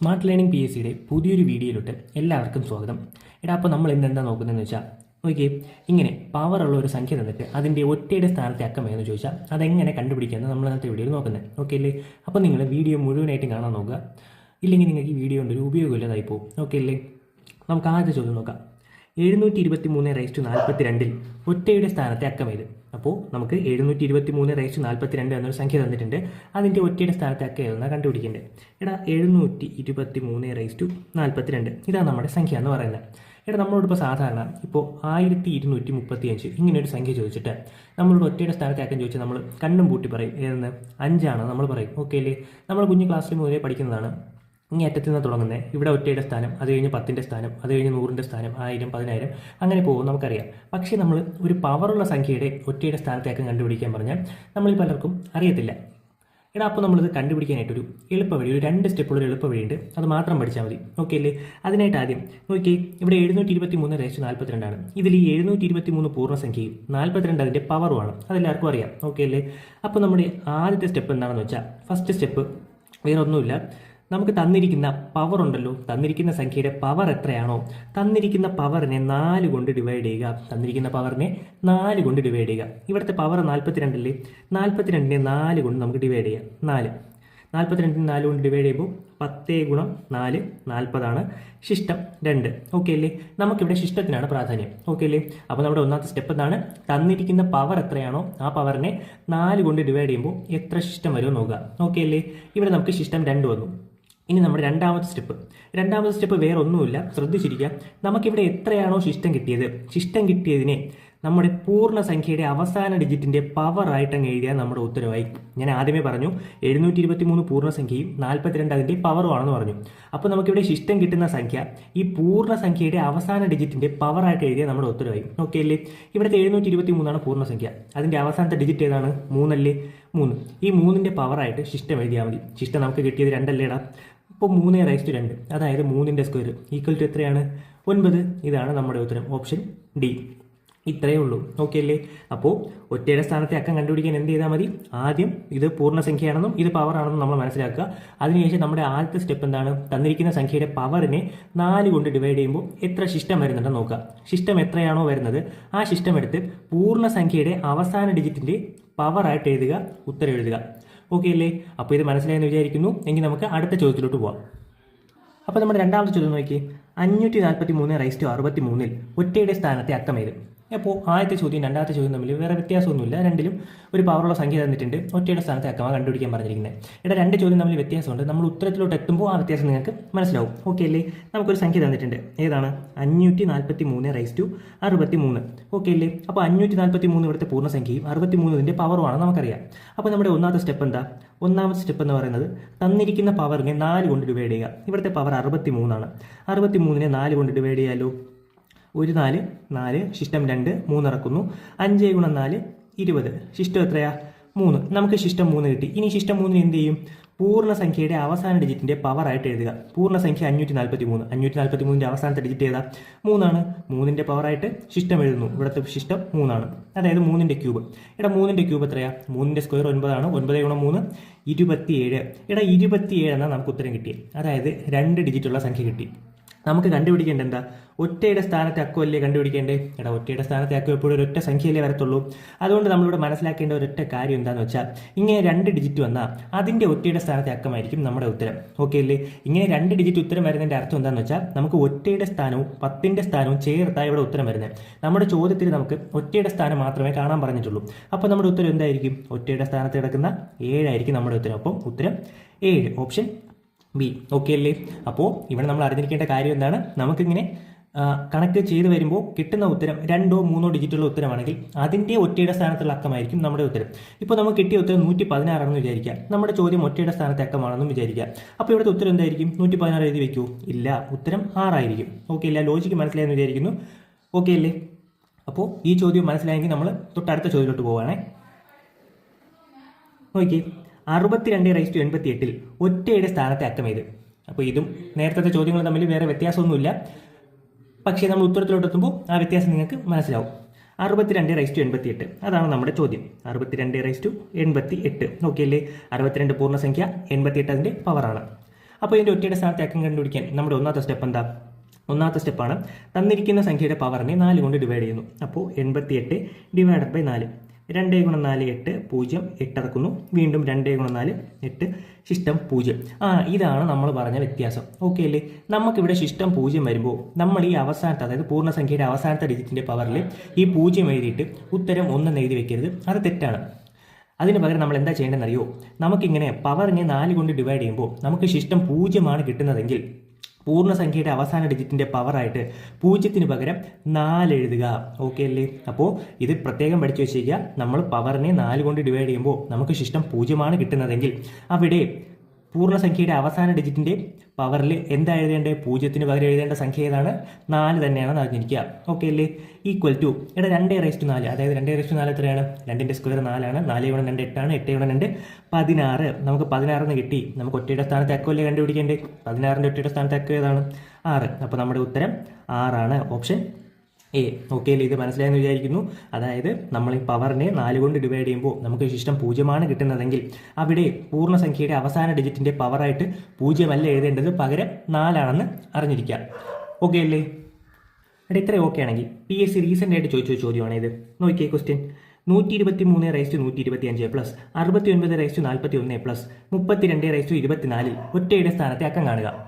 Smart learning P S സിയുടെ പുതിയൊരു വീഡിയോയിലോട്ട് എല്ലാവർക്കും സ്വാഗതം. എടാ അപ്പോൾ നമ്മൾ ഇന്ന് എന്താ നോക്കുന്നതെന്ന് വെച്ചാൽ നോക്കിയേ ഇങ്ങനെ പവർ ഉള്ള ഒരു സംഖ്യ തന്നിട്ട് അതിന്റെ ഒറ്റയുടെ സ്ഥാനത്തെ അക്കമേന്ന് ചോദിച്ചാൽ അതെങ്ങനെ കണ്ടുപിടിക്കാമെന്ന് നമ്മൾ ഇന്നത്തെ വീഡിയോയിൽ നോക്കുന്നത് ഓക്കെ അല്ലേ? അപ്പോൾ നിങ്ങൾ വീഡിയോ മുഴുവനായിട്ട് കാണാൻ നോക്കുക. ഇല്ലെങ്കിൽ നിങ്ങൾക്ക് ഈ വീഡിയോ കൊണ്ട് ഒരു ഉപയോഗമില്ലാതായി പോകും. ഓക്കെ അല്ലേ? നമുക്ക് ആദ്യത്തെ ചോദ്യം നോക്കാം. എഴുന്നൂറ്റി ഇരുപത്തി മൂന്ന് റേസ്റ്റു നാൽപ്പത്തി രണ്ടിൽ ഒറ്റയുടെ സ്ഥാനത്തെ അക്കം വരും അപ്പോൾ നമുക്ക് എഴുന്നൂറ്റി ഇരുപത്തി മൂന്ന് റൈസ് ടു നാൽപ്പത്തി രണ്ട് എന്നൊരു സംഖ്യ തന്നിട്ടുണ്ട്. അതിന്റെ ഒറ്റയുടെ സ്ഥാനത്തെ അക്ക ഏതെന്നാണ് കണ്ടുപിടിക്കേണ്ടത് എടാ എഴുന്നൂറ്റി ഇരുപത്തി മൂന്ന് റൈസ് ടു നാൽപ്പത്തി രണ്ട് ഇതാണ് നമ്മുടെ സംഖ്യ എന്ന് പറയുന്നത്. എടാ നമ്മളോട് ഇപ്പോൾ സാധാരണ ഇപ്പോൾ ആയിരത്തി ഇരുന്നൂറ്റി മുപ്പത്തി അഞ്ച് ഇങ്ങനെ ഒരു സംഖ്യ ചോദിച്ചിട്ട് നമ്മളോട് ഒറ്റയുടെ സ്ഥാനത്തെ അക്കം ചോദിച്ചാൽ നമ്മൾ കണ്ണും പൂട്ടി പറയും. ഏതെന്ന്? അഞ്ചാണ് നമ്മൾ പറയും. ഓക്കെ അല്ലേ? നമ്മൾ കുഞ്ഞു ക്ലാസ്സിൽ മുതലേ പഠിക്കുന്നതാണ്. ഇനി അറ്റത്തിൽ നിന്ന് തുടങ്ങുന്നത്. ഇവിടെ ഒറ്റയുടെ സ്ഥാനം അത് കഴിഞ്ഞ് പത്തിന്റെ സ്ഥാനം അത് കഴിഞ്ഞ് നൂറിന്റെ സ്ഥാനം ആയിരം പതിനായിരം അങ്ങനെ പോകും നമുക്കറിയാം. പക്ഷേ നമ്മൾ ഒരു പവറുള്ള സംഖ്യയുടെ ഒറ്റയുടെ സ്ഥാനത്തേക്ക് കണ്ടുപിടിക്കാൻ പറഞ്ഞാൽ നമ്മൾ പലർക്കും അറിയത്തില്ല. എടാ അപ്പോൾ നമ്മളിത് കണ്ടുപിടിക്കാനായിട്ടൊരു എളുപ്പവഴി ഒരു രണ്ട് സ്റ്റെപ്പുള്ള ഒരു എളുപ്പവഴിയുണ്ട് അത് മാത്രം പഠിച്ചാൽ മതി. ഓക്കെ അല്ലേ അതിനായിട്ട് ആദ്യം നോക്കി ഇവിടെ എഴുന്നൂറ്റി ഇരുപത്തി മൂന്ന് റേഷൻ നാൽപ്പത്തിരണ്ടാണ്. ഇതിൽ ഈ എഴുന്നൂറ്റി ഇരുപത്തി മൂന്ന് പൂർണസംഖ്യയും നാൽപ്പത്തിരണ്ട് അതിന്റെ പവറുമാണ് അതെല്ലാവർക്കും അറിയാം. ഓക്കെ അല്ലേ അപ്പോൾ നമ്മുടെ ആദ്യത്തെ സ്റ്റെപ്പ് എന്താണെന്ന് വെച്ചാൽ ഫസ്റ്റ് സ്റ്റെപ്പ് വേറെ ഒന്നുമില്ല. നമുക്ക് തന്നിരിക്കുന്ന പവർ ഉണ്ടല്ലോ. തന്നിരിക്കുന്ന സംഖ്യയുടെ പവർ എത്രയാണോ? തന്നിരിക്കുന്ന പവറിനെ നാല് കൊണ്ട് ഡിവൈഡ് ചെയ്യുക. തന്നിരിക്കുന്ന പവറിനെ നാല് കൊണ്ട് ഡിവൈഡ് ചെയ്യുക. ഇവിടുത്തെ പവർ നാൽപ്പത്തിരണ്ടല്ലേ നാൽപ്പത്തിരണ്ടിനെ നാല് കൊണ്ട് നമുക്ക് ഡിവൈഡ് ചെയ്യാം. നാല്. നാൽപ്പത്തിരണ്ടിന് നാല് കൊണ്ട് ഡിവൈഡ് ചെയ്യുമ്പോൾ പത്തേ ഗുണം നാല് നാൽപ്പതാണ് ശിഷ്ടം രണ്ട്. ഓക്കെ അല്ലേ? നമുക്കിവിടെ ശിഷ്ടത്തിനാണ് പ്രാധാന്യം. ഓക്കെ അല്ലേ? അപ്പോൾ നമ്മുടെ ഒന്നാമത്തെ സ്റ്റെപ്പ് എന്താണ്? തന്നിരിക്കുന്ന പവർ എത്രയാണോ ആ പവറിനെ നാല് കൊണ്ട് ഡിവൈഡ് ചെയ്യുമ്പോൾ എത്ര ശിഷ്ടം വരുമോ നോക്കുക. ഓക്കെ അല്ലേ? ഇവിടെ നമുക്ക് ശിഷ്ടം രണ്ട് വന്നു. ഇനി നമ്മുടെ രണ്ടാമത്തെ സ്റ്റെപ്പ്. രണ്ടാമത്തെ സ്റ്റെപ്പ് വേറെ ഒന്നുമില്ല ശ്രദ്ധിച്ചിരിക്കുക. നമുക്കിവിടെ എത്രയാണോ ശിഷ്ടം കിട്ടിയത്? ശിഷ്ടം കിട്ടിയതിനെ നമ്മുടെ പൂർണ സംഖ്യയുടെ അവസാന ഡിജിറ്റിന്റെ പവർ ആയിട്ട് അങ്ങ് എഴുതിയാൽ നമ്മുടെ ഉത്തരവായി. ഞാൻ ആദ്യമേ പറഞ്ഞു എഴുന്നൂറ്റി ഇരുപത്തി മൂന്ന് പൂർണസംഖ്യയും നാൽപ്പത്തിരണ്ട് അതിന്റെ പവറുമാണെന്ന് പറഞ്ഞു. അപ്പോൾ നമുക്കിവിടെ ശിഷ്ടം കിട്ടുന്ന സംഖ്യ ഈ പൂർണ സംഖ്യയുടെ അവസാന ഡിജിറ്റിന്റെ പവറായിട്ട് എഴുതിയാൽ നമ്മുടെ ഉത്തരവായി. ഓക്കെ അല്ലേ? ഇവിടുത്തെ എഴുന്നൂറ്റി ഇരുപത്തി മൂന്നാണ് പൂർണസംഖ്യ അതിന്റെ അവസാനത്തെ ഡിജിറ്റ് ഏതാണ്? മൂന്നല്ലേ? മൂന്ന്. ഈ മൂന്നിന്റെ പവറായിട്ട് ശിഷ്ടം എഴുതിയാൽ മതി. ശിഷ്ടം നമുക്ക് കിട്ടിയത് രണ്ടല്ലേടാ? ഇപ്പോൾ മൂന്ന് റൈസ് ടു രണ്ട്. അതായത് മൂന്നിന്റെ സ്ക്വയർ ഈക്വൽ ടു എത്രയാണ്? ഒൻപത്. ഇതാണ് നമ്മുടെ ഉത്തരം. ഓപ്ഷൻ ഡി ഇത്രയേ ഉള്ളൂ. ഓക്കെ അല്ലേ? അപ്പോൾ ഒറ്റയുടെ സ്ഥാനത്തെ അക്കം കണ്ടുപിടിക്കാൻ എന്ത് ചെയ്താൽ മതി? ആദ്യം ഇത് പൂർണസംഖ്യയാണെന്നും ഇത് പവർ ആണെന്നും നമ്മൾ മനസ്സിലാക്കുക. അതിനുശേഷം നമ്മുടെ ആദ്യത്തെ സ്റ്റെപ്പ് എന്താണ്? തന്നിരിക്കുന്ന സംഖ്യയുടെ പവറിനെ നാല് കൊണ്ട് ഡിവൈഡ് ചെയ്യുമ്പോൾ എത്ര ശിഷ്ടം വരുന്നുണ്ടെന്ന് നോക്കുക. ശിഷ്ടം എത്രയാണോ വരുന്നത്? ആ ശിഷ്ടം എടുത്ത് പൂർണസംഖ്യയുടെ അവസാന ഡിജിറ്റിന്റെ പവറായിട്ട് എഴുതുക ഉത്തരം എഴുതുക. ഓക്കെ അല്ലേ അപ്പോൾ ഇത് മനസ്സിലായെന്ന് വിചാരിക്കുന്നു. എങ്കിൽ നമുക്ക് അടുത്ത ചോദ്യത്തിലോട്ട് പോവാം. അപ്പോൾ നമ്മുടെ രണ്ടാമത്തെ ചോദ്യം നോക്കി അഞ്ഞൂറ്റി നാൽപ്പത്തി മൂന്ന് റൈസ് ടു അറുപത്തി മൂന്നിൽ ഒറ്റയുടെ സ്ഥാനത്തെ അക്കമേത് അപ്പോൾ ആദ്യത്തെ ചോദ്യം രണ്ടാമത്തെ ചോദ്യം തമ്മിൽ വേറെ വ്യത്യാസമൊന്നുമില്ല. രണ്ടിലും ഒരു പവറുള്ള സംഖ്യ തന്നിട്ടുണ്ട്. ഒറ്റയുടെ സ്ഥാനത്തെ അക്കമാണ് കണ്ടുപിടിക്കാൻ പറഞ്ഞിരിക്കുന്നത്. ഇവിടെ രണ്ട് ചോദ്യം തമ്മിൽ വ്യത്യാസമുണ്ട്. നമ്മൾ ഉത്തരത്തിലോട്ട് എത്തുമ്പോൾ ആ വ്യത്യാസം നിങ്ങൾക്ക് മനസ്സിലാവും. ഓക്കെ അല്ലേ? നമുക്കൊരു സംഖ്യ തന്നിട്ടുണ്ട്. ഏതാണ്? അഞ്ഞൂറ്റി നാൽപ്പത്തി മൂന്ന് റൈസ് ടു അറുപത്തി മൂന്ന് ഓക്കെ അല്ലേ? അപ്പോൾ അഞ്ഞൂറ്റി നാൽപ്പത്തി മൂന്ന് ഇവിടുത്തെ പൂർണസംഖ്യയും അറുപത്തി മൂന്നിന്റെ പവറുമാണ് നമുക്കറിയാം. അപ്പോൾ നമ്മുടെ ഒന്നാമത്തെ സ്റ്റെപ്പ് എന്താ? ഒന്നാമത്തെ സ്റ്റെപ്പ് എന്ന് പറയുന്നത് തന്നിരിക്കുന്ന പവറിനെ നാല് കൊണ്ട് ഡിവൈഡ് ചെയ്യുക. ഇവിടുത്തെ പവർ അറുപത്തി മൂന്നാണ് അറുപത്തി മൂന്നിനെ നാല് കൊണ്ട് ഡിവൈഡ് ചെയ്യാലോ? ഒരു നാല് നാല് ശിഷ്ടം രണ്ട് മൂന്ന് ഇറക്കുന്നു അഞ്ച് ഗുണം നാല് ഇരുപത്. ശിഷ്ടം എത്രയാ? മൂന്ന്. നമുക്ക് ശിഷ്ടം മൂന്ന് കിട്ടി. ഇനി ശിഷ്ടം മൂന്നിന് എന്ത് ചെയ്യും? പൂർണസംഖ്യയുടെ അവസാന ഡിജിറ്റിന്റെ പവറായിട്ട് എഴുതുക. പൂർണസംഖ്യ അഞ്ഞൂറ്റി നാൽപ്പത്തി മൂന്ന് അഞ്ഞൂറ്റി നാൽപ്പത്തി മൂന്നിന്റെ അവസാനത്തെ ഡിജിറ്റ് ഏതാ? മൂന്നാണ്. മൂന്നിന്റെ പവറായിട്ട് ശിഷ്ടം എഴുതുന്നു. ഇവിടുത്തെ ശിഷ്ടം മൂന്നാണ്. അതായത് മൂന്നിന്റെ ക്യൂബ് ഇട മൂന്നിന്റെ ക്യൂബ് എത്രയാ? മൂന്നിന്റെ സ്ക്വയർ ഒൻപതാണ്. ഒൻപത് ഗുണം മൂന്ന് ഇരുപത്തിയേഴ്. ഇട ഇരുപത്തിയേഴ് എന്നാൽ നമുക്ക് ഉത്തരം കിട്ടിയത് അതായത് രണ്ട് ഡിജിറ്റുള്ള സംഖ്യ കിട്ടി. നമുക്ക് കണ്ടുപിടിക്കേണ്ട എന്താ? ഒറ്റയുടെ സ്ഥാനത്തെ അക്കോ അല്ലേ കണ്ടുപിടിക്കേണ്ടേ എടാ ഒറ്റയുടെ സ്ഥാനത്തെ അക്കോ എപ്പോഴും ഒരൊറ്റ സംഖ്യയിലേ വരത്തുള്ളൂ. അതുകൊണ്ട് നമ്മളിവിടെ മനസ്സിലാക്കേണ്ട ഒരൊറ്റ കാര്യം എന്താണെന്ന് വെച്ചാൽ ഇങ്ങനെ രണ്ട് ഡിജിറ്റ് വന്നാൽ അതിന്റെ ഒറ്റയുടെ സ്ഥാനത്തെ അക്കമായിരിക്കും നമ്മുടെ ഉത്തരം. ഓക്കെ അല്ലേ? ഇങ്ങനെ രണ്ട് ഡിജിറ്റ് ഉത്തരം വരുന്നതിന്റെ അർത്ഥം എന്താണെന്ന് വെച്ചാൽ നമുക്ക് ഒറ്റയുടെ സ്ഥാനവും പത്തിന്റെ സ്ഥാനവും ചേർത്താണ് ഇവിടെ ഉത്തരം വരുന്നത് നമ്മുടെ ചോദ്യത്തിൽ നമുക്ക് ഒറ്റയുടെ സ്ഥാനം മാത്രമേ കാണാൻ പറഞ്ഞിട്ടുള്ളൂ. അപ്പോൾ നമ്മുടെ ഉത്തരം എന്തായിരിക്കും? ഒറ്റയുടെ സ്ഥാനത്ത് കിടക്കുന്ന ഏഴായിരിക്കും നമ്മുടെ ഉത്തരം. അപ്പം ഉത്തരം ഏഴ്. Option B. ഓക്കെ അല്ലേ? അപ്പോൾ ഇവിടെ നമ്മൾ അറിഞ്ഞിരിക്കേണ്ട കാര്യം എന്താണ്? നമുക്കിങ്ങനെ കണക്ട് ചെയ്ത് വരുമ്പോൾ കിട്ടുന്ന ഉത്തരം രണ്ടോ മൂന്നോ ഡിജിറ്റുള്ള ഉത്തരമാണെങ്കിൽ അതിന്റെ ഒറ്റയുടെ സ്ഥാനത്തുള്ള അക്കമായിരിക്കും നമ്മുടെ ഉത്തരം. ഇപ്പോൾ നമുക്ക് കിട്ടിയ ഉത്തരം നൂറ്റി പതിനാറാണെന്ന് വിചാരിക്കുക നമ്മുടെ ചോദ്യം ഒറ്റയുടെ സ്ഥാനത്തെ അക്കമാണെന്നും വിചാരിക്കുക അപ്പോൾ ഇവിടുത്തെ ഉത്തരം എന്തായിരിക്കും? നൂറ്റി പതിനാറ് എഴുതി വെക്കൂ. ഇല്ല ഉത്തരം ആറായിരിക്കും. ഓക്കെ ഇല്ല ലോജിക്ക് മനസ്സിലായെന്ന് വിചാരിക്കുന്നു. ഓക്കെ അല്ലേ? അപ്പോൾ ഈ ചോദ്യം മനസ്സിലായെങ്കിൽ നമ്മൾ തൊട്ടടുത്ത ചോദ്യത്തിലോട്ട് പോവുകയാണേ. നോക്കി അറുപത്തിരണ്ട് റൈസ് ടു എൺപത്തി എട്ടിൽ ഒറ്റയുടെ സ്ഥാനത്തെ അക്കം ചെയ്ത് അപ്പോൾ ഇതും നേരത്തെ ചോദ്യങ്ങൾ തമ്മിൽ വേറെ വ്യത്യാസമൊന്നുമില്ല. പക്ഷേ നമ്മൾ ഉത്തരത്തിലോട്ട് എത്തുമ്പോൾ ആ വ്യത്യാസം നിങ്ങൾക്ക് മനസ്സിലാവും. അറുപത്തിരണ്ട് റൈസ് ടു എൺപത്തി എട്ട് അതാണ് നമ്മുടെ ചോദ്യം. അറുപത്തിരണ്ട് റൈസ് ടു എൺപത്തി എട്ട് നോക്കിയല്ലേ? അറുപത്തിരണ്ട് പൂർണസംഖ്യ എൺപത്തി എട്ട് അതിന്റെ പവറാണ് അപ്പോൾ ഇതിന്റെ ഒറ്റയുടെ സ്ഥാനത്തെ അക്കം കണ്ടുപിടിക്കാൻ നമ്മുടെ ഒന്നാമത്തെ സ്റ്റെപ്പ് എന്താ? ഒന്നാമത്തെ സ്റ്റെപ്പാണ് തന്നിരിക്കുന്ന സംഖ്യയുടെ പവറിനെ നാല് കൊണ്ട് ഡിവൈഡ് ചെയ്യുന്നു. അപ്പോൾ എൺപത്തി എട്ട് ഡിവൈഡഡ് ബൈ നാല്. രണ്ട് ഗുണം നാല് എട്ട് പൂജ്യം എട്ട് ഇറക്കുന്നു വീണ്ടും രണ്ട് ഗുണം നാല് എട്ട് ശിഷ്ടം പൂജ്യം. ആ ഇതാണ് നമ്മൾ പറഞ്ഞ വ്യത്യാസം. ഓക്കെ അല്ലേ? നമുക്കിവിടെ ശിഷ്ടം പൂജ്യം വരുമ്പോൾ നമ്മൾ ഈ അവസാനത്തെ അതായത് പൂർണസംഖ്യയുടെ അവസാനത്തെ ഡിജിറ്റിന്റെ പവറിൽ ഈ പൂജ്യം എഴുതിയിട്ട് ഉത്തരം ഒന്നെന്ന് എഴുതി വെക്കരുത്. അത് തെറ്റാണ്. അതിന് പകരം നമ്മൾ എന്താ ചെയ്യേണ്ടതെന്ന് അറിയോ നമുക്കിങ്ങനെ പവറിനെ നാല് കൊണ്ട് ഡിവൈഡ് ചെയ്യുമ്പോൾ നമുക്ക് ശിഷ്ടം പൂജ്യമാണ് കിട്ടുന്നതെങ്കിൽ പൂർണസംഖ്യയുടെ അവസാന ഡിജിറ്റിന്റെ പവറായിട്ട് പൂജ്യത്തിന് പകരം നാല് എഴുതുക. ഓക്കെ അല്ലേ? അപ്പോൾ ഇത് പ്രത്യേകം പഠിച്ചു വെച്ചിരിക്കുക. നമ്മൾ പവറിനെ നാല് കൊണ്ട് ഡിവൈഡ് ചെയ്യുമ്പോൾ നമുക്ക് ശിഷ്ടം പൂജ്യമാണ് കിട്ടുന്നതെങ്കിൽ അവിടെ പൂർണസംഖ്യയുടെ അവസാന ഡിജിറ്റിന്റെ പവറിൽ എന്താ എഴുതേണ്ടത് പൂജ്യത്തിന് പകരം എഴുതേണ്ട സംഖ്യ ഏതാണ്? നാല് തന്നെയാണെന്ന് അറിഞ്ഞിരിക്കുക ഓക്കെ അല്ലേ? ഈക്വൽ ടു ഇവിടെ രണ്ട് റേസ്റ്റ് നാല്. അതായത് രണ്ട് റേസ്റ്റ് നാല് എത്രയാണ്? രണ്ടിന്റെ സ്ക്വയർ നാലാണ്. നാല് ഗുണം രണ്ട് എട്ടാണ്. എട്ട് ഗുണം രണ്ട് പതിനാറ്. നമുക്ക് പതിനാറെന്ന് കിട്ടി. നമുക്ക് ഒറ്റയുടെ സ്ഥാനത്ത് അക്കമല്ലേ കണ്ടുപിടിക്കേണ്ടത്? പതിനാറിന്റെ ഒറ്റയുടെ സ്ഥാനത്ത് അക്കോ ഏതാണ്? ആറ്. അപ്പോൾ നമ്മുടെ ഉത്തരം ആറാണ്. ഓപ്ഷൻ എ ഓക്കെ ഇത് മനസ്സിലായെന്ന് വിചാരിക്കുന്നു. അതായത് നമ്മൾ ഈ പവറിനെ നാല് കൊണ്ട് ഡിവൈഡ് ചെയ്യുമ്പോൾ നമുക്ക് ശിഷ്ടം പൂജ്യമാണ് കിട്ടുന്നതെങ്കിൽ അവിടെ പൂർണസംഖ്യയുടെ അവസാന ഡിജിറ്റിന്റെ പവറായിട്ട് പൂജ്യമല്ല എഴുതേണ്ടത് പകരം നാലാണെന്ന് അറിഞ്ഞിരിക്കുക ഓക്കെ അല്ലേ? ഇവിടെ ഇത്ര ഓക്കെ ആണെങ്കിൽ പി എസ് സി റീസെന്റ് ആയിട്ട് ചോദിച്ച ചോദ്യമാണ് ഇത്. നോക്കിയേ ക്വസ്റ്റ്യൻ നൂറ്റി ഇരുപത്തി മൂന്ന് റൈസ് നൂറ്റി ഇരുപത്തി അഞ്ച് പ്ലസ് അറുപത്തി ഒൻപത് റൈസ് നാൽപ്പത്തി ഒന്ന് പ്ലസ് മുപ്പത്തിരണ്ട് റൈസ് ഇരുപത്തിനാലിൽ ഒറ്റയുടെ സ്ഥാനത്തെ അക്കം കാണുക. എടാ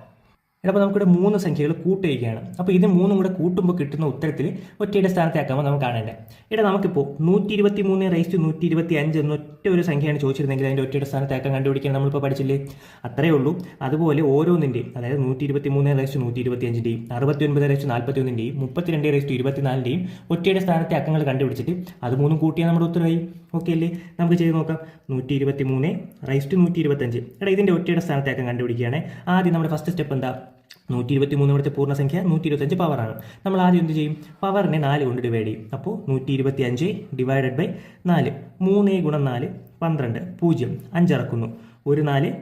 അപ്പോൾ നമുക്കിവിടെ മൂന്ന് സംഖ്യകൾ കൂട്ടുകയാണ് അപ്പോൾ ഇത് മൂന്നും കൂടെ കൂട്ടുമ്പോൾ കിട്ടുന്ന ഉത്തരത്തിൽ ഒറ്റയുടെ സ്ഥാനത്തെ ആക്കുമ്പോൾ നമുക്ക് കാണേണ്ടത് ഇവിടെ നമുക്കിപ്പോൾ നൂറ്റി ഇരുപത്തി മൂന്ന് റേസ്റ്റ് നൂറ്റി ഇരുപത്തി അഞ്ച് എന്ന ഒറ്റ ഒരു സംഖ്യയാണ് ചോദിച്ചിരുന്നെങ്കിൽ അതിന്റെ ഒറ്റയുടെ സ്ഥാനത്തെ ആക്കാൻ കണ്ടുപിടിക്കാൻ നമ്മളിപ്പോൾ പഠിച്ചില്ലേ? അത്രയേ ഉള്ളൂ. അതുപോലെ ഓരോന്നിന്റെയും അതായത് നൂറ്റി ഇരുപത്തി മൂന്ന് റേസ്റ്റ് നൂറ്റി ഇരുപത്തി അഞ്ചിന്റെയും അറുപത്തി ഒൻപത് റേസ്റ്റ് നാൽപ്പത്തി ഒന്നിന്റെയും മുപ്പത്തിരണ്ട് റേസ്റ്റ് ഇരുപത്തിനാലിന്റെയും ഒറ്റയുടെ സ്ഥാനത്തെ അക്കങ്ങൾ കണ്ടുപിടിച്ചിട്ട് അത് മൂന്നും കൂട്ടിയാൽ നമ്മുടെ ഉത്തരവായി. ഓക്കെ അല്ലേ? നമുക്ക് ചെയ്ത് നോക്കാം. നൂറ്റി ഇരുപത്തി മൂന്ന് റൈസ്റ്റ് നൂറ്റി ഇരുപത്തഞ്ച് എടാ ഇതിന്റെ ഒറ്റയുടെ സ്ഥാനത്തെ അക്കം കണ്ടുപിടിക്കുകയാണ്. ആദ്യം നമ്മുടെ ഫസ്റ്റ് സ്റ്റെപ്പ് എന്താ? നൂറ്റി ഇരുപത്തി മൂന്ന് ഇവിടുത്തെ പൂർണസംഖ്യ നൂറ്റി ഇരുപത്തഞ്ച് പവറാണ് നമ്മൾ ആദ്യം എന്ത് ചെയ്യും? പവറിനെ നാല് കൊണ്ട് ഡിവൈഡ് ചെയ്യും. അപ്പോൾ നൂറ്റി ഇരുപത്തി അഞ്ച് ഡിവൈഡഡ് ബൈ നാല്. മൂന്ന് ഗുണം നാല് പന്ത്രണ്ട്. പൂജ്യം. അഞ്ചിറക്കുന്നു ഒരു നാല്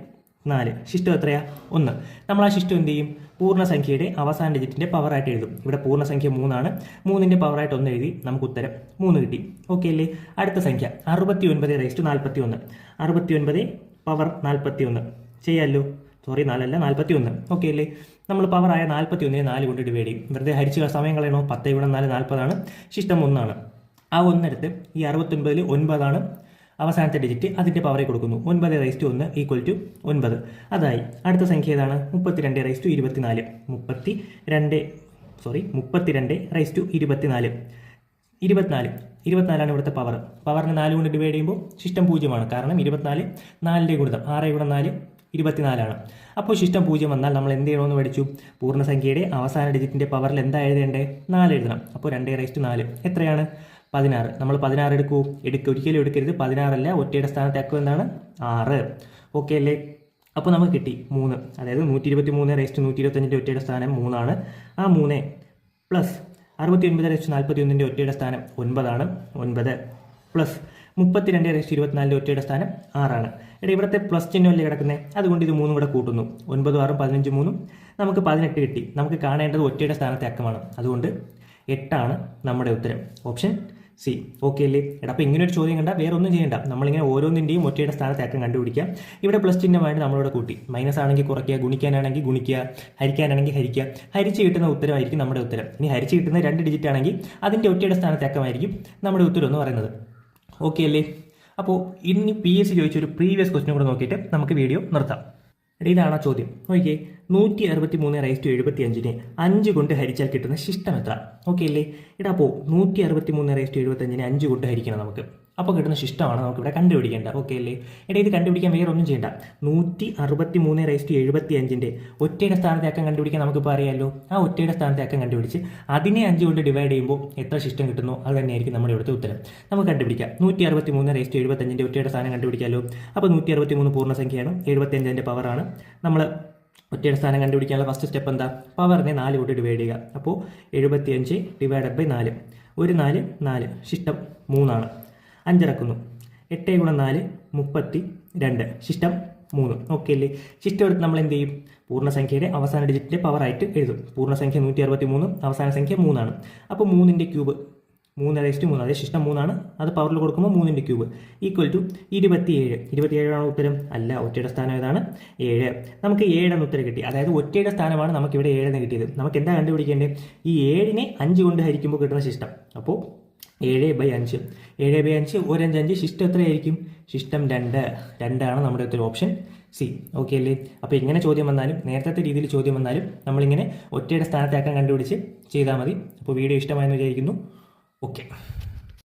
നാല്. ശിഷ്ടം എത്രയാ? ഒന്ന്. നമ്മൾ ആ ശിഷ്ടം എന്ത് ചെയ്യും? പൂർണസംഖ്യയുടെ അവസാന ഡിജിറ്റിന്റെ പവറായിട്ട് എഴുതും. ഇവിടെ പൂർണസംഖ്യ മൂന്നാണ്. മൂന്നിന്റെ പവറായിട്ട് ഒന്ന് എഴുതി നമുക്ക് ഉത്തരം മൂന്ന് കിട്ടി. ഓക്കെ അല്ലേ? അടുത്ത സംഖ്യ. അറുപത്തി ഒൻപത് റേസ്റ്റ് നാൽപ്പത്തി ഒന്ന് അറുപത്തി ഒൻപത് പവർ നാൽപ്പത്തി ഒന്ന് ചെയ്യാമല്ലോ സോറി നാലല്ല നാൽപ്പത്തി ഒന്ന് ഓക്കെ അല്ലേ? നമ്മൾ പവറായ നാൽപ്പത്തി ഒന്നിനെ നാല് കൊണ്ട് ഡിവൈഡ് ചെയ്യും. വെറുതെ ഹരിച്ച സമയം കളയണോ? പത്ത് ഇവിടെ നാല് നാൽപ്പതാണ് ശിഷ്ടം ഒന്നാണ്. ആ ഒന്നെടുത്ത് ഈ അറുപത്തൊൻപതിൽ ഒൻപതാണ്. അവസാനത്തെ ഡിജിറ്റ് അതിന്റെ പവറെ കൊടുക്കുന്നു. ഒൻപത് റൈസ് ടു ഒന്ന് ഈക്വൽ ടു ഒൻപത്. അതായി. അടുത്ത സംഖ്യ ഏതാണ്? മുപ്പത്തിരണ്ട് റൈസ് ടു ഇരുപത്തിനാല്. മുപ്പത്തി രണ്ട് സോറി മുപ്പത്തിരണ്ട് റൈസ് ടു ഇരുപത്തിനാല്. ഇരുപത്തിനാല്. ഇരുപത്തിനാലാണ് ഇവിടുത്തെ പവർ പവറിന് നാല് കൊണ്ട് ഡിവൈഡ് ചെയ്യുമ്പോൾ ശിഷ്ടം പൂജ്യമാണ്. കാരണം ഇരുപത്തിനാല് നാലിന്റെ ഗുണിതം. ആറ് ഇവിടെ നാല് ഇരുപത്തിനാലാണ്. അപ്പോൾ ശിഷ്ടം പൂജ്യം വന്നാൽ നമ്മൾ എന്ത് ചെയ്യണമെന്ന് പഠിച്ചു പൂർണസംഖ്യയുടെ അവസാന ഡിജിറ്റിന്റെ പവറിൽ എന്താ എഴുതേണ്ടേ? നാല് എഴുതണം. അപ്പോൾ രണ്ട് റൈസ്റ്റ് നാല്. എത്രയാണ്? പതിനാറ്. നമ്മൾ പതിനാറ് എടുക്കൂ. എടുക്കുക ഒരിക്കലും എടുക്കരുത്. പതിനാറല്ല. ഒറ്റയുടെ സ്ഥാനത്ത് അക്കം എന്താണ്? ആറ്. ഓക്കെ അല്ലേ? അപ്പോൾ നമുക്ക് കിട്ടി മൂന്ന്. അതായത് നൂറ്റി ഇരുപത്തി മൂന്ന് റേസ്റ്റ് നൂറ്റി ഇരുപത്തഞ്ചിന്റെ ഒറ്റയുടെ സ്ഥാനം മൂന്നാണ്. ആ മൂന്ന് പ്ലസ് അറുപത്തി ഒൻപത് റേസ്റ്റ് നാൽപ്പത്തി ഒന്നിന്റെ ഒറ്റയുടെ സ്ഥാനം ഒൻപതാണ്. ഒൻപത് പ്ലസ് മുപ്പത്തിരണ്ട് റേസ്റ്റ് ഇരുപത്തിനാലിന്റെ ഒറ്റയുടെ സ്ഥാനം ആറാണ്. എടാ ഇവിടുത്തെ പ്ലസ് ചിഹ്നമല്ലേ കിടക്കുന്നത് അതുകൊണ്ട് ഇത് മൂന്നും കൂടെ കൂട്ടുന്നു. ഒൻപതും ആറും പതിനഞ്ച് മൂന്നും നമുക്ക് പതിനെട്ട് കിട്ടി. നമുക്ക് കാണേണ്ടത് ഒറ്റയുടെ സ്ഥാനത്തെ അക്കമാണ്. അതുകൊണ്ട് എട്ടാണ് നമ്മുടെ ഉത്തരം. ഓപ്ഷൻ സി ഓക്കെ അല്ലേ? എടാ അപ്പോൾ ഇങ്ങനെ ഒരു ചോദ്യം കണ്ടാൽ വേറെ ഒന്നും ചെയ്യണ്ട. നമ്മളിങ്ങനെ ഓരോന്നിന്റെയും ഒറ്റയുടെ സ്ഥാനത്തെ അക്കം കണ്ടുപിടിക്കാം. ഇവിടെ പ്ലസ് ചിഹ്നമായിട്ട് നമ്മളിവിടെ കൂട്ടി. മൈനസ് ആണെങ്കിൽ കുറയ്ക്കുക ഗുണിക്കാനാണെങ്കിൽ ഗുണിക്കുക ഹരിക്കാനാണെങ്കിൽ ഹരിക്കുക. ഹരിച്ച് കിട്ടുന്ന ഉത്തരമായിരിക്കും നമ്മുടെ ഉത്തരം. ഇനി ഹരിച്ച് കിട്ടുന്ന രണ്ട് ഡിജിറ്റ് ആണെങ്കിൽ അതിന്റെ ഒറ്റയുടെ സ്ഥാനത്തെ അക്കമായിരിക്കും നമ്മുടെ ഉത്തരം എന്ന് പറയുന്നത്. ഓക്കെ അല്ലേ? അപ്പോൾ ഇനി പി എസ് സി ചോദിച്ചൊരു പ്രീവിയസ് ക്വസ്റ്റിനും കൂടെ നോക്കിയിട്ട് നമുക്ക് വീഡിയോ നിർത്താം. ഇതാണ് ആ ചോദ്യം. നോക്കിയേ നൂറ്റി അറുപത്തി മൂന്ന് റൈസ് ടു എഴുപത്തി അഞ്ചിനെ അഞ്ച് കൊണ്ട് ഹരിച്ചാൽ കിട്ടുന്ന ശിഷ്ടം എത്ര? ഓക്കെ അല്ലേ? ഇടാ അപ്പോൾ നൂറ്റി അറുപത്തി മൂന്ന് റൈസ് ടു എഴുപത്തി അഞ്ചിനെ അഞ്ച് കൊണ്ട് ഹരിക്കണം നമുക്ക്. അപ്പോൾ കിട്ടുന്ന ശിഷ്ടമാണ് നമുക്ക് ഇവിടെ കണ്ടുപിടിക്കേണ്ട ഓക്കെ അല്ലേ? എടാ ഇത് കണ്ടുപിടിക്കാൻ വേറെ ഒന്നും ചെയ്യണ്ട. നൂറ്റി അറുപത്തി മൂന്ന് റൈസ്റ്റ് എഴുപത്തി അഞ്ചിന്റെ ഒറ്റയുടെ സ്ഥാനത്തെ അക്കം കണ്ടുപിടിക്കാൻ നമുക്കിപ്പോൾ അറിയാമല്ലോ ആ ഒറ്റയുടെ സ്ഥാനത്തെ അക്കം കണ്ടുപിടിച്ച് അതിനെ അഞ്ച് കൊണ്ട് ഡിവൈഡ് ചെയ്യുമ്പോൾ എത്ര ശിഷ്ടം കിട്ടുന്നു? അത് തന്നെയായിരിക്കും നമ്മുടെ ഇവിടുത്തെ ഉത്തരം. നമുക്ക് കണ്ടുപിടിക്കാം. നൂറ്റി അറുപത്തി മൂന്ന് റേസ് ടു എഴുപത്തഞ്ചിന്റെ ഒറ്റയുടെ സ്ഥാനം കണ്ടുപിടിക്കാമല്ലോ അപ്പോൾ നൂറ്റി അറുപത്തി മൂന്ന് പൂർണസംഖ്യയാണ് എഴുപത്തഞ്ചിന്റെ പവറാണ് നമ്മൾ ഒറ്റയുടെ സ്ഥാനം കണ്ടുപിടിക്കാനുള്ള ഫസ്റ്റ് സ്റ്റെപ്പ് എന്താ? പവറിനെ നാല് കൊണ്ട് ഡിവൈഡ് ചെയ്യുക. അപ്പോൾ എഴുപത്തിയഞ്ച് ഡിവൈഡഡ് ബൈ നാല്. ഒരു നാല് നാല്. ശിഷ്ടം മൂന്നാണ്. അഞ്ചിറക്കുന്നു. എട്ട് ഗുണം നാല് മുപ്പത്തി രണ്ട് ശിഷ്ടം മൂന്ന്. ഓക്കെ അല്ലേ? ശിഷ്ടം എടുത്ത് നമ്മൾ എന്ത് ചെയ്യും? പൂർണസംഖ്യയുടെ അവസാന ഡിജിറ്റിന്റെ പവറായിട്ട് എഴുതും. പൂർണസംഖ്യ നൂറ്റി അറുപത്തി മൂന്ന് അവസാന സംഖ്യ മൂന്നാണ്. അപ്പോൾ മൂന്നിന്റെ ക്യൂബ് മൂന്ന് റേസ്റ്റ് മൂന്ന്. അതായത് ശിഷ്ടം മൂന്നാണ്. അത് പവറിൽ കൊടുക്കുമ്പോൾ മൂന്നിന്റെ ക്യൂബ് ഈക്വൽ ടു ഇരുപത്തിയേഴ്. ഇരുപത്തിയേഴാണ് ഉത്തരം? അല്ല ഒറ്റയുടെ സ്ഥാനം ഏതാണ്? ഏഴ്. നമുക്ക് ഏഴെന്ന് ഉത്തരം കിട്ടി. അതായത് ഒറ്റയുടെ സ്ഥാനമാണ് നമുക്കിവിടെ ഏഴെന്ന് കിട്ടിയത്. നമുക്ക് എന്താ കണ്ടുപിടിക്കേണ്ടത് ഈ ഏഴിനെ അഞ്ച് കൊണ്ട് ഹരിക്കുമ്പോൾ കിട്ടുന്ന ശിഷ്ടം. അപ്പോൾ ഏഴ് ബൈ അഞ്ച്. ഏഴ് ബൈ അഞ്ച് ഒരഞ്ച് അഞ്ച് ശിഷ്ടം എത്രയായിരിക്കും? ശിഷ്ടം രണ്ട്. രണ്ടാണ് നമ്മുടെ ഒരു ഓപ്ഷൻ സി. ഓക്കെ അല്ലേ? അപ്പോൾ ഇങ്ങനെ ചോദ്യം വന്നാലും നേരത്തെ രീതിയിൽ ചോദ്യം വന്നാലും നമ്മളിങ്ങനെ ഒറ്റയുടെ സ്ഥാനത്തേക്കാൻ കണ്ടുപിടിച്ച് ചെയ്താൽ മതി. അപ്പോൾ വീഡിയോ ഇഷ്ടമായെന്ന് വിചാരിക്കുന്നു. ഓക്കെ.